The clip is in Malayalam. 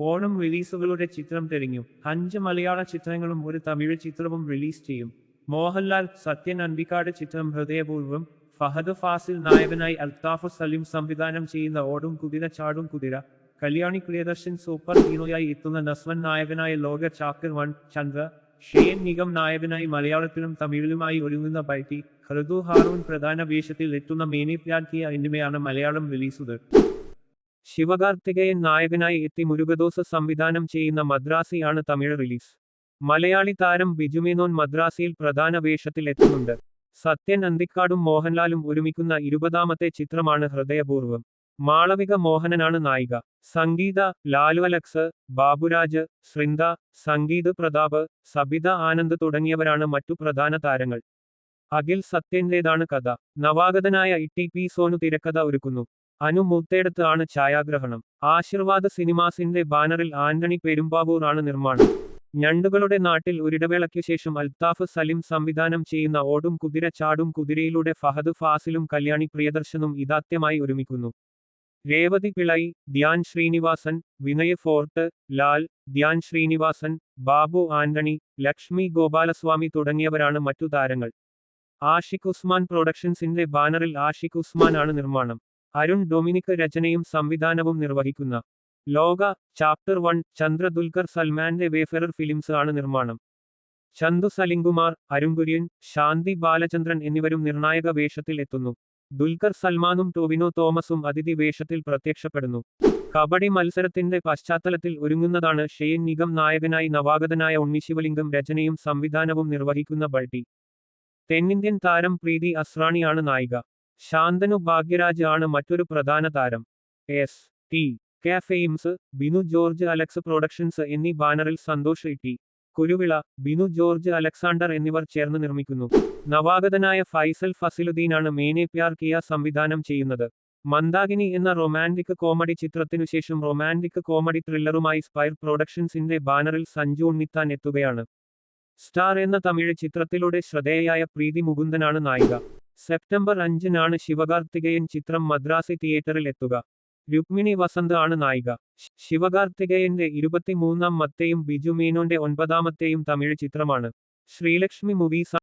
ഓണം റിലീസുകളുടെ ചിത്രം തെളിഞ്ഞു അഞ്ച് മലയാള ചിത്രങ്ങളും ഒരു തമിഴ് ചിത്രവും റിലീസ് ചെയ്യും. മോഹൻലാൽ സത്യൻ അന്തിക്കാട് ചിത്രം ഹൃദയപൂർവം ഫഹദ് ഫാസിൽ നായകനായി അൽത്താഫ് സലീം സംവിധാനം ചെയ്യുന്ന ഓടും കുതിര ചാടും കുതിര കല്യാണി പ്രിയദർശൻ സൂപ്പർ ഹീറോയായി എത്തുന്ന നസ്വൻ നായകനായ Lokah chapter one Chandra Shane Nigam നായകനായി മലയാളത്തിലും തമിഴിലുമായി ഒരുങ്ങുന്ന ബൈറ്റി ഹൃദു ഹാറൂൺ പ്രധാന വേഷത്തിൽ എത്തുന്ന മേനി പ്രാഗ്യ എന്നിവയാണ് മലയാളം റിലീസുകൾ. ശിവകാർത്തികേയൻ നായകനായി എത്തി മുരുകദോസ് സംവിധാനം ചെയ്യുന്ന മദ്രാസിയാണ് തമിഴ് റിലീസ്. മലയാളി താരം ബിജുമേനോൻ മദ്രാസിയിൽ പ്രധാന വേഷത്തിൽ എത്തുന്നുണ്ട്. സത്യൻ അന്തിക്കാടും മോഹൻലാലും ഒരുമിക്കുന്ന ഇരുപതാമത്തെ ചിത്രമാണ് ഹൃദയപൂർവം മാളവിക മോഹനനാണ് നായിക. സംഗീത ലാലു അലക്സ് ബാബുരാജ് ശൃന്ദ സംഗീത് പ്രതാപ് സബിത ആനന്ദ് തുടങ്ങിയവരാണ് മറ്റു പ്രധാന താരങ്ങൾ. അഖിൽ സത്യന്റേതാണ് കഥ. നവാഗതനായ ഇ ടി പി സോനു തിരക്കഥ ഒരുക്കുന്നു. അനു മൂത്തേടത്ത് ആണ് ഛായാഗ്രഹണം. ആശീർവാദ് സിനിമാസിന്റെ ബാനറിൽ ആന്റണി പെരുമ്പാവൂർ ആണ് നിർമ്മാണം. ഞണ്ടുകളുടെ നാട്ടിൽ ഒരിടവേളയ്ക്കു ശേഷം അൽത്താഫ് സലിം സംവിധാനം ചെയ്യുന്ന ഓടും കുതിര ചാടും കുതിരയിലൂടെ ഫഹദ് ഫാസിലും കല്യാണി പ്രിയദർശനും ഇതാത്യമായി ഒരുമിക്കുന്നു. രേവതി പിളൈ ധ്യാൻ ശ്രീനിവാസൻ വിനയ് ഫോർട്ട് ലാൽ ധ്യാൻ ശ്രീനിവാസൻ ബാബു ആന്റണി ലക്ഷ്മി ഗോപാലസ്വാമി തുടങ്ങിയവരാണ് മറ്റു താരങ്ങൾ. ആഷിഖ് ഉസ്മാൻ പ്രൊഡക്ഷൻസിന്റെ ബാനറിൽ ആഷിഖ് ഉസ്മാൻ ആണ് നിർമ്മാണം. അരുൺ ഡൊമിനിക് രചനയും സംവിധാനവും നിർവഹിക്കുന്ന ലോക ചാപ്റ്റർ വൺ ചന്ദ്ര ദുൽഖർ സൽമാന്റെ വേഫെറർ ഫിലിംസ് ആണ് നിർമ്മാണം. ചന്തു സലിംകുമാർ അരുൺകുര്യൻ ശാന്തി ബാലചന്ദ്രൻ എന്നിവരും നിർണായക വേഷത്തിൽ എത്തുന്നു. ദുൽഖർ സൽമാനും ടോവിനോ തോമസും അതിഥി വേഷത്തിൽ പ്രത്യക്ഷപ്പെടുന്നു. കബഡി മത്സരത്തിന്റെ പശ്ചാത്തലത്തിൽ ഒരുങ്ങുന്നതാണ് ഷെയ്ൻ നിഗം നായകനായി നവാഗതനായ ഉണ്ണിശിവലിംഗം രചനയും സംവിധാനവും നിർവഹിക്കുന്ന ബൾട്ടി. തെന്നിന്ത്യൻ താരം പ്രീതി അസ്രാണിയാണ് നായിക. ശാന്തനു ഭാഗ്യരാജ് ആണ് മറ്റൊരു പ്രധാന താരം. S T K frames Binu George Alex productions എന്നീ ബാനറിൽ സന്തോഷ് ഇട്ടി കുരുവിള ബിനു ജോർജ് അലക്സാണ്ടർ എന്നിവർ ചേർന്ന് നിർമ്മിക്കുന്നു. നവാഗതനായ ഫൈസൽ ഫസിലുദ്ദീനാണ് മേനെ പ്യാർ കിയ സംവിധാനം ചെയ്യുന്നത്. മന്ദാകിനി എന്ന റൊമാന്റിക് കോമഡി ചിത്രത്തിനുശേഷം റൊമാന്റിക് കോമഡി ത്രില്ലറുമായി സ്പൈർ പ്രൊഡക്ഷൻസിന്റെ ബാനറിൽ സഞ്ജു ഉണ്ണിത്താൻ എത്തുകയാണ്. സ്റ്റാർ എന്ന തമിഴ് ചിത്രത്തിലൂടെ ശ്രദ്ധേയയായ പ്രീതി മുകുന്ദനാണ് നായിക. സെപ്റ്റംബർ അഞ്ചിനാണ് ശിവകാർത്തികയൻ ചിത്രം മദ്രാസി തിയേറ്ററിൽ എത്തുക. രുക്മിണി വസന്ത് ആണ് നായിക. ശിവകാർത്തികയന്റെ ഇരുപത്തിമൂന്നാം മത്തെയും ബിജു മേനോന്റെ ഒൻപതാമത്തെയും തമിഴ് ചിത്രമാണ്. ശ്രീലക്ഷ്മി മൂവീസ്